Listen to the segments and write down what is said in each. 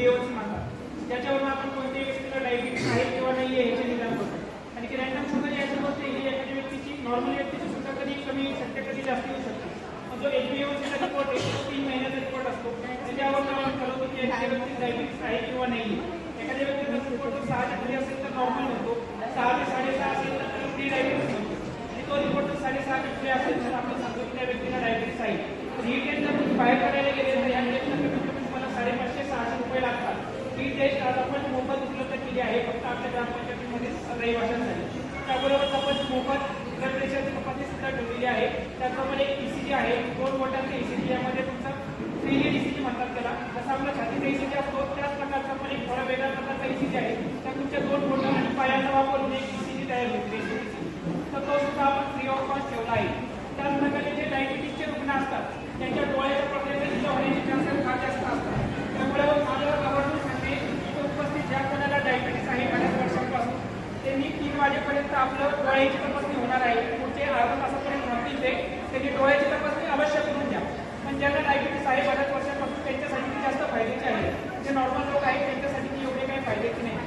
C म्हणतात त्याच्यावरून आपण कोणत्याही व्यक्तीला डायबिटीस आहे किंवा नाही आहे याचे निदान करतो आणि की रॅन्डम सुद्धा याची गोष्ट ही एखाद्या व्यक्तीची नॉर्मल व्यक्तीची सुद्धा कधी कमी सत्य कधी जास्त येऊ शकते. पण जो एच बी एवरचा रिपोर्ट आहे तीन महिन्याचा रिपोर्ट असतो. त्याच्यावर आपण ठरवतो की एखाद्या व्यक्ती डायबिटीस आहे किंवा नाही आहे एखाद्या व्यक्तीचा रिपोर्ट जर सहाच्या खाली असेल तर नॉर्मल होतो. सहा ते साडेसहा असेल तर प्री डायबिटीस होतो. आणि तो रिपोर्ट जर साडेसहा पुढे असेल तर आपण सांगतो की त्या व्यक्तीला डायबिटीस आहे. तर ही टेस्ट जर तुम्ही बाहेर काढायला गेले तर या टेस्टला कमीत कमी तुम्हाला साडेपाचशे सहाशे रुपये लागतात ही टेस्ट आज आपण मोफत उपलब्ध केली आहे. फक्त आपल्या ग्रामपंचायतीमध्ये रहिवाशांसाठी त्याबरोबरच आपण मोफत ब्लड प्रेशरची तपासणी सुद्धा ठेवलेली आहे. त्याचप्रमाणे एक ईसीजी आहे. दोन बोटांचे ईसीजी यामध्ये तुमचा फ्रीली डी ईसीजी म्हणतात त्याला. जसा आपला छातीचा ईसीजी असतो त्याच प्रकारचा पण एक थोडा वेगळ्या प्रकारचा ईसीजी आहे. त्या तुमच्या दोन मोठ्या आणि पायांचा वापरून एक ईसीजी तयार होते तर तो सुद्धा आपण फ्री ऑफ कॉस्ट ठेवला आहे. त्याच प्रकारे जे डायबिटीसचे रुग्ण असतात त्यांच्या डोळ्याच्या पडद्याचे सुद्धा होण्याचे चान्सेस फार जास्त असतात त्यामुळे मला आवर्जून सांगते इथं उपस्थित ज्या कोणाला डायबिटीस आहे बऱ्याच वर्षांपासून त्यांनी तीन वाजेपर्यंत आपलं डोळ्याची तपासणी होणार आहे. पुढचे अर्धा तासापर्यंत राहतील ते त्यांनी डोळ्याची तपासणी अवश्य करून द्या. पण ज्यांना डायबिटीस आहे बऱ्याच वर्षांपासून त्यांच्यासाठी ती जास्त फायद्याची आहे. जे नॉर्मल लोक आहेत त्यांच्यासाठी ती एवढी काही फायद्याची नाही.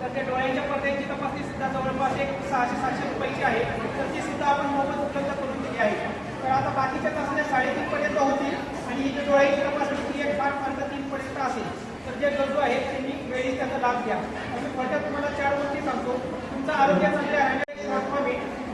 तर त्या डोळ्यांच्या पडद्याची तपासणी सुद्धा जवळपास एक सहाशे सातशे रुपयाची आहे. तर ती सुद्धा आपण मोफत उपलब्ध करून दिली आहे. तर आता बाकीच्या तपासण्या साडेतीन पर्यंत होतील आणि इथे डोळ्याची तपासणी ती एक पाच पंधरा तीन पर्यंत असेल. तर जे गरजू आहेत त्यांनी वेळी त्याचा लाभ घ्या. आणि फटक तुम्हाला चार गोष्टी सांगतो. तुमचं आरोग्य चांगले आहे.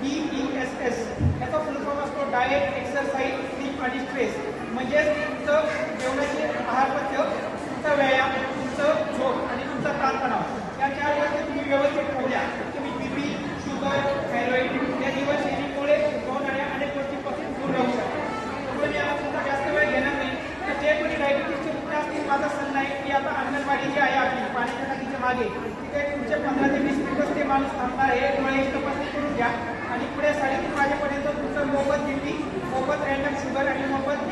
डी ई एस एस याचा फुल फॉर्म असतो डाएट एक्सरसाइज स्लीप आणि स्ट्रेस म्हणजेच तुमचं जेवणाचे आहारपथ्य तुमचा व्यायाम तुमचं झोप आणि तुमचा ताणतणाव. या चार गोष्टी तुम्ही व्यवस्थित ठेवल्या तुम्ही बीपी शुगर थायरॉइड या जीवनशैलीमुळे होणाऱ्या अनेक गोष्टींपासून दूर राहू शकता. त्यामुळे मी आता तुमचा जास्त वेळ घेणार नाही. तर जे कोणी डायबिटीसचे रुग्ण असतील माझा सल्ला आहे की आता अंगणवाडी जी आहे मागे. तिथे पुढचे पंधरा ते वीस मिनिटच ते माणूस थांबणार आहे. डोळे तपासणी करून घ्या. आणि पुढे साडेतीन वाजेपर्यंत तुमचं मोफत दिल्ली मोफत रॅन्डम शुगर आणि मोफत